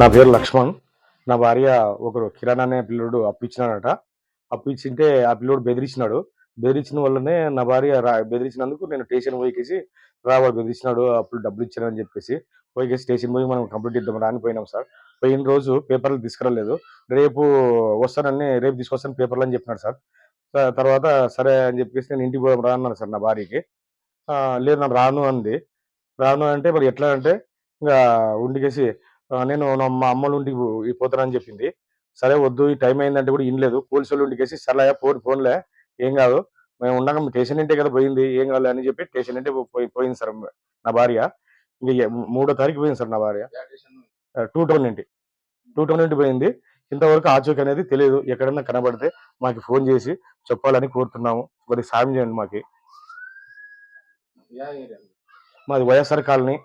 నా పేరు లక్ష్మణ్. నా భార్య ఒకరు కిరణ్ అనే పిల్లోడు అప్పు ఇచ్చినాడట ఆ పిల్లోడు బెదిరించినాడు బెదిరించిన వల్లనే నా భార్య రా బెదిరించినందుకు నేను స్టేషన్ పోయికేసి రావాడు బెదిరించినాడు అప్పుడు డబ్బులు ఇచ్చానని చెప్పేసి పోయికేసి స్టేషన్ పోయి మనం కంప్లీట్ ఇద్దాం రాని పోయినాం సార్. పోయిన రోజు పేపర్లు తీసుకురాలేదు. రేపు వస్తానని రేపు తీసుకొస్తాను పేపర్లు అని చెప్పినాడు సార్. తర్వాత సరే అని చెప్పేసి నేను ఇంటికి పోదాం రా అన్నాను సార్ నా భార్యకి. లేదు నన్ను రాను అంది. రాను అంటే మరి ఎట్లా అంటే ఇంకా ఉండికేసి నేను మా అమ్మల ఇంటికి పోతానని చెప్పింది. సరే వద్దు ఈ టైం అయిందంటే కూడా ఇనలేదు. పోలీసు వాళ్ళు ఇంటికేసి సరే ఫోన్ ఫోన్లే ఏం కాదు. మేము ఉండగా స్టేషన్ ఇంటే కదా పోయింది. ఏం కాదు అని చెప్పి స్టేషన్ ఇంటే పోయి పోయింది సార్ నా భార్య. ఇంకా మూడో తారీఖు పోయింది సార్ నా భార్య. టూ టౌన్ ఇంటి. టూ టౌన్ ఇంటి పోయింది. ఇంతవరకు ఆచూకీ అనేది తెలియదు. ఎక్కడన్నా కనబడితే మాకు ఫోన్ చేసి చెప్పాలని కోరుతున్నాము. కొద్దిగా సాయం చేయండి మాకు. మాది వైఎస్ఆర్ కాలనీ.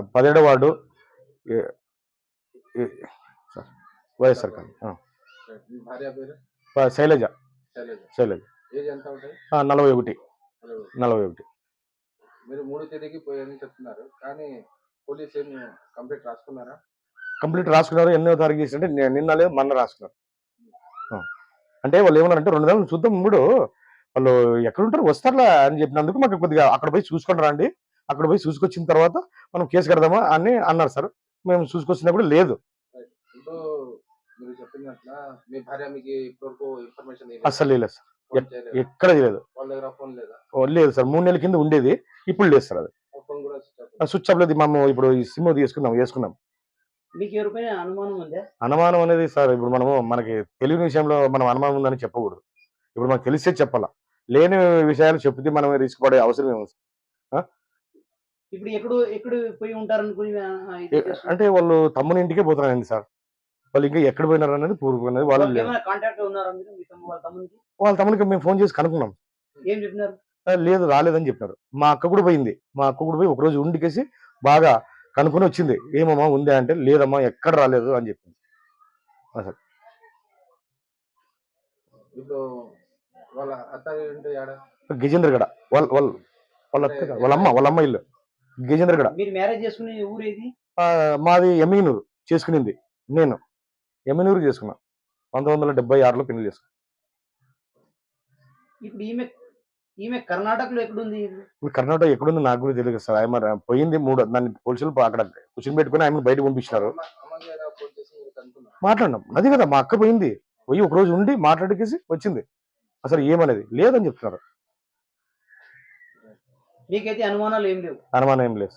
పదిహేడో ward. YSR colony. Shailaja. Shailaja. Shailaja. Age ఎంత ఉంటుంది? ఆ, నలభై ఒకటి. నలభై ఒకటి. మీరు మూడు తేదీకి పోయారని చెప్తున్నారు. కానీ పోలీస్ ఏం కంప్లీట్ రాసుకున్నారా? కంప్లీట్ రాసుకున్నారు. ఎన్నో తారీఖు చేసింటే ని- నిన్న లేదు మొన్న రాసుకున్నారు. అంటే వాళ్ళు ఏమన్నారంటే రెండు నెలలు చూద్దాం మూడు. వాళ్ళు ఎక్కడుంటారు వస్తారులా అని చెప్పినందుకు మాకు కొద్దిగా అక్కడ పోయి చూసుకొని రండి. అక్కడ పోయి చూసుకొచ్చిన తర్వాత మనం కేసు కడదామా అని అన్నారు సార్. మేము చూసుకొచ్చినప్పుడు లేదు. ఇప్పుడు మీరు చెప్పినట్ల మీ భార్య మీకు ఇప్పటివరకు ఇన్ఫర్మేషన్ అస్సలు లేదు సార్. ఎక్కడ లేదు వాళ్ళ దగ్గర ఫోన్ లేదా? ఓ, లేదు సార్. మూడు నెలల కింద ఉండేది. ఇప్పుడు లేదు సార్ అది. స్విచ్ ఆఫ్ లేదు. మేము ఇప్పుడు ఈ సిమ్ తీసుకున్నాం వేసుకున్నాం. అనుమానం అనేది సార్ ఇప్పుడు మనము మనకి తెలియని విషయంలో మనం అనుమానం ఉందని చెప్పకూడదు. ఇప్పుడు మనకు తెలిసే చెప్పాలా. లేని విషయాలు చెప్తే మనం రిస్క్ పడే అవసరం ఏముంది ఇప్పుడు ఎక్కడ ఎక్కడ పోయి ఏ- చేస్తున్నారు? అంటే వాళ్ళు తమ్ముని ఇంటికే పోతున్నారండి సార్. వాళ్ళు ఇంకా ఎక్కడ పోయినారు అనేది పూర్వకం అనేది వాళ్ళు కాంటాక్ట్ ఉన్నారా వాళ్ళ తమ్మునికి? మేము ఫోన్ చేసి కనుక్కున్నాం. ఏం చెప్పినారు? లేదు రాలేదని చెప్పినారు. మా అక్క కూడా పోయింది. మా అక్క కూడా పోయి ఒకరోజు ఉండికేసి బాగా కనుక్కొని వచ్చింది. ఏమమ్మా ఉందా అంటే లేదమ్మా ఎక్కడ రాలేదు అని చెప్పింది. ఇప్పుడు వాళ్ళ అత్త గజేంద్ర గడ వాళ్ళ వాళ్ళ వాళ్ళ అత్త వాళ్ళ అమ్మ వాళ్ళ అమ్మ ఇల్లు. గజేంద్ర గడ. మీరు మ్యారేజ్ చేసుకునే ఊరు ఏది? మాది ఎమ్మినూరు చేసుకునింది నేను. ఎమ్మినూరు చేసుకున్నా. పంతొమ్మిది వందల డెబ్బై ఆరులో పెళ్ళి చేసుకున్నా. ఇప్పుడు ఈమె ఈమె కర్ణాటకలో ఎక్కడుంది? ఇప్పుడు కర్ణాటక ఎక్కడుందో నాకు కూడా తెలియదు సార్. ఆమె పోయింది మూడు దాన్ని పోలీసులు అక్కడ కూర్చొని పెట్టుకుని ఆమెను బయట పంపించినారు. మాట్లాడినాం. అది కదా మా అక్క పోయింది. పోయి ఒక రోజు ఉండి మాట్లాడికేసి వచ్చింది. అసలు ఏమనేది? లేదని చెప్తున్నారు. మీకైతే అనుమానాలు ఏం లేవు. అనుమానం ఏం లేదు.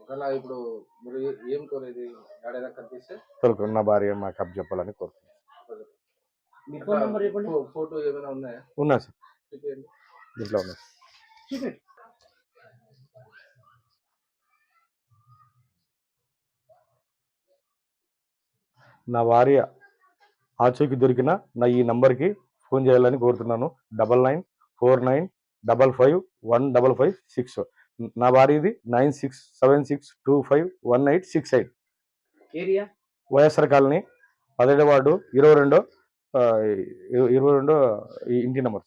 ఒకవేళ ఇప్పుడు మీరు ఏ- ఏం కోరేది? ఆడైనా కనిపిస్తే? తొలక నా భార్య మాకు అప్ చెప్పాలని కోరుతున్నాను మీ ఫోన్ నెంబర్ చెప్పండి. ఫో- ఫోటో ఏమైనా ఉన్నాయా? ఉన్నా సార్. దీంట్లో ఉన్నా చూపెట్టు నా భార్య ఆచూకి దొరికిన నా ఈ నంబర్కి ఫోన్ చేయాలని కోరుతున్నాను. Double nine four nine double five one double five six. నా భార్యది nine six seven six two five one eight six eight. Area? YSR colony పదిహేడు వార్డు ఇరవై రెండో ఇరవై రెండో ఇంటి నెంబర్